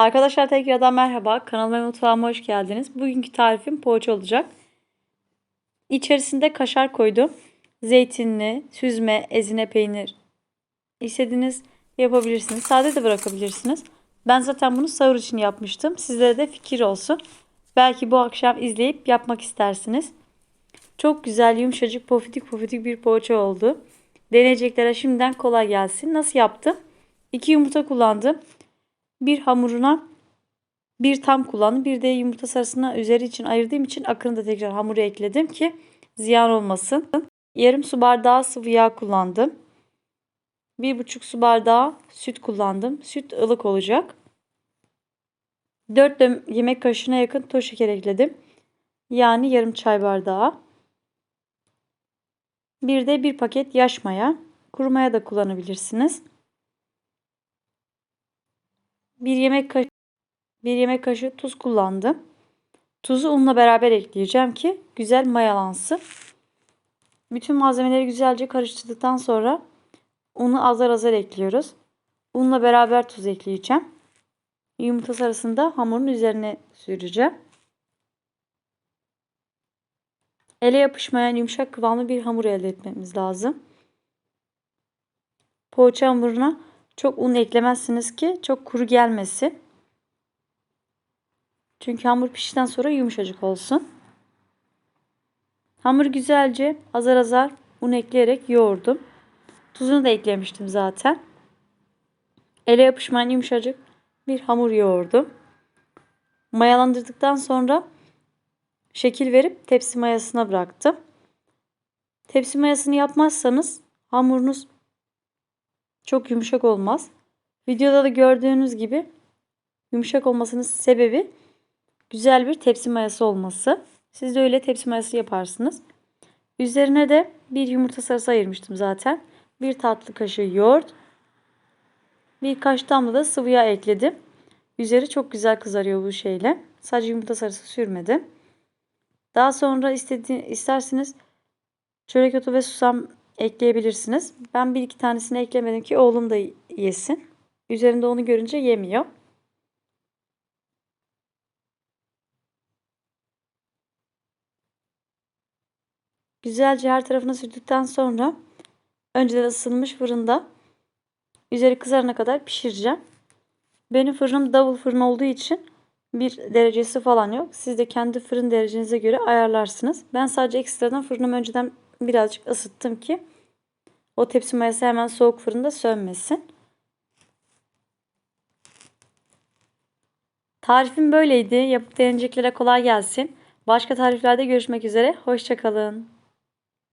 Arkadaşlar tekrardan merhaba. Kanalıma ve mutfağıma hoş geldiniz. Bugünkü tarifim poğaça olacak. İçerisinde kaşar koydum. Zeytinli, süzme, ezine peynir. İstediğiniz yapabilirsiniz. Sade de bırakabilirsiniz. Ben zaten bunu sahur için yapmıştım. Sizlere de fikir olsun. Belki bu akşam izleyip yapmak istersiniz. Çok güzel, yumuşacık, pofidik pofidik bir poğaça oldu. Deneyeceklere şimdiden kolay gelsin. Nasıl yaptım? 2 yumurta kullandım. Bir hamuruna bir tam kullandım. Bir de yumurta sarısını üzeri için ayırdığım için akını da tekrar hamura ekledim ki ziyan olmasın. Yarım su bardağı sıvı yağ kullandım. Bir buçuk su bardağı süt kullandım. Süt ılık olacak. 4 yemek kaşığına yakın toz şeker ekledim. Yani yarım çay bardağı. Bir de bir paket yaş maya. Kuru maya da kullanabilirsiniz. Bir yemek kaşığı bir yemek kaşığı tuz kullandım. Tuzu unla beraber ekleyeceğim ki güzel mayalansın. Bütün malzemeleri güzelce karıştırdıktan sonra unu azar azar ekliyoruz. Unla beraber tuz ekleyeceğim. Yumurta sarısını da hamurun üzerine süreceğim. Ele yapışmayan yumuşak kıvamlı bir hamur elde etmemiz lazım. Poğaça hamuruna çok un eklemezsiniz ki çok kuru gelmesin. Çünkü hamur piştikten sonra yumuşacık olsun. Hamur güzelce azar azar un ekleyerek yoğurdum. Tuzunu da eklemiştim zaten. Ele yapışmayan yumuşacık bir hamur yoğurdum. Mayalandırdıktan sonra şekil verip tepsi mayasına bıraktım. Tepsi mayasını yapmazsanız hamurunuz çok yumuşak olmaz. Videoda da gördüğünüz gibi yumuşak olmasının sebebi güzel bir tepsi mayası olması. Siz de öyle tepsi mayası yaparsınız. Üzerine de bir yumurta sarısı ayırmıştım zaten. Bir tatlı kaşığı yoğurt. Birkaç damla da sıvı yağ ekledim. Üzeri çok güzel kızarıyor bu şeyle. Sadece yumurta sarısı sürmedim. Daha sonra istedi, isterseniz çörek otu ve susam ekleyebilirsiniz. Ben bir iki tanesini eklemedim ki oğlum da yesin. Üzerinde onu görünce yemiyor. Güzelce her tarafına sürdükten sonra önceden ısınmış fırında üzeri kızarana kadar pişireceğim. Benim fırınım davul fırın olduğu için bir derecesi falan yok. Siz de kendi fırın derecenize göre ayarlarsınız. Ben sadece ekstradan fırınımı önceden birazcık ısıttım ki o tepsi mayası hemen soğuk fırında sönmesin. Tarifim böyleydi. Yapıp deneyeceklere kolay gelsin. Başka tariflerde görüşmek üzere. Hoşçakalın.